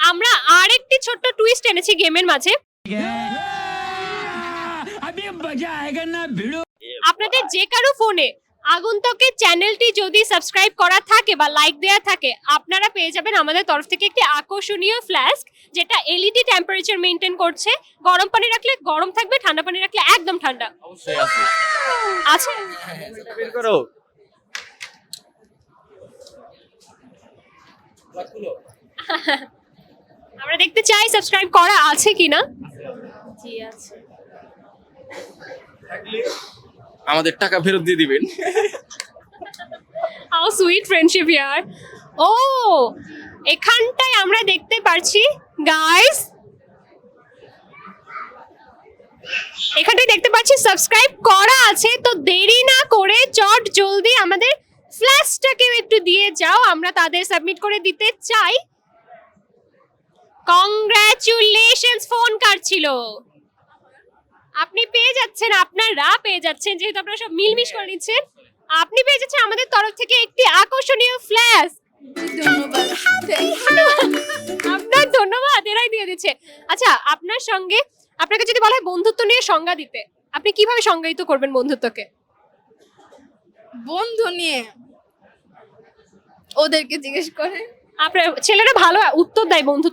আমরা আরেকটি ছোট্ট টুইস্ট এনেছি গেমের মাঝে। আপনাদের যে কারও ফোনে আগন্তকের চ্যানেলটি যদি সাবস্ক্রাইব করা থাকে বা লাইক দেয়া থাকে আপনারা পেয়ে যাবেন আমাদের তরফ থেকে একটি আকর্ষণীয় ফ্ল্যাস্ক যেটা এলইডি টেম্পারেচার মেনটেন করছে। গরম পানি রাখলে গরম থাকবে ঠান্ডা পানি রাখলে একদম ঠান্ডা। আছে। আমরা দেখতে চাই সাবস্ক্রাইব করা আছে কিনা। জি আছে। আমাদের টাকা ফেরত দিয়ে দিবেন। হাউ সুইট ফ্রেন্ডশিপ ইয়ার ও এখানটায় আমরা দেখতে পারছি গাইস এখানটায় দেখতে পাচ্ছি সাবস্ক্রাইব করা আছে তো দেরি না করে চট জলদি আমাদের ফ্ল্যাশটাকেও একটু দিয়ে যাও। আমরা তাদের সাবমিট করে দিতে চাই। কংগ্রাচুলেশনস ফোন কাটছিল আপনি পেয়ে যাচ্ছেন আপনারা পেয়ে যাচ্ছেন যেহেতু আপনারা সব মিলমিশ করে নিচ্ছেন। আপনি পেয়ে যাচ্ছেন আমাদের তরফ থেকে একটি আকর্ষণীয় ফ্ল্যাশ আপনার ধন্যবাদ এরাই দিয়ে দিচ্ছে। আচ্ছা আপনার সঙ্গে আপনাকে যদি বলা হয় বন্ধুত্ব নিয়ে সংজ্ঞা দিতে আপনি কীভাবে সংজ্ঞায়িত করবেন বন্ধুত্বকে? বন্ধু নিয়ে? ওদেরকে জিজ্ঞেস করে। আপনার ছেলেরা ভালো উত্তর দেয় বন্ধুত্ব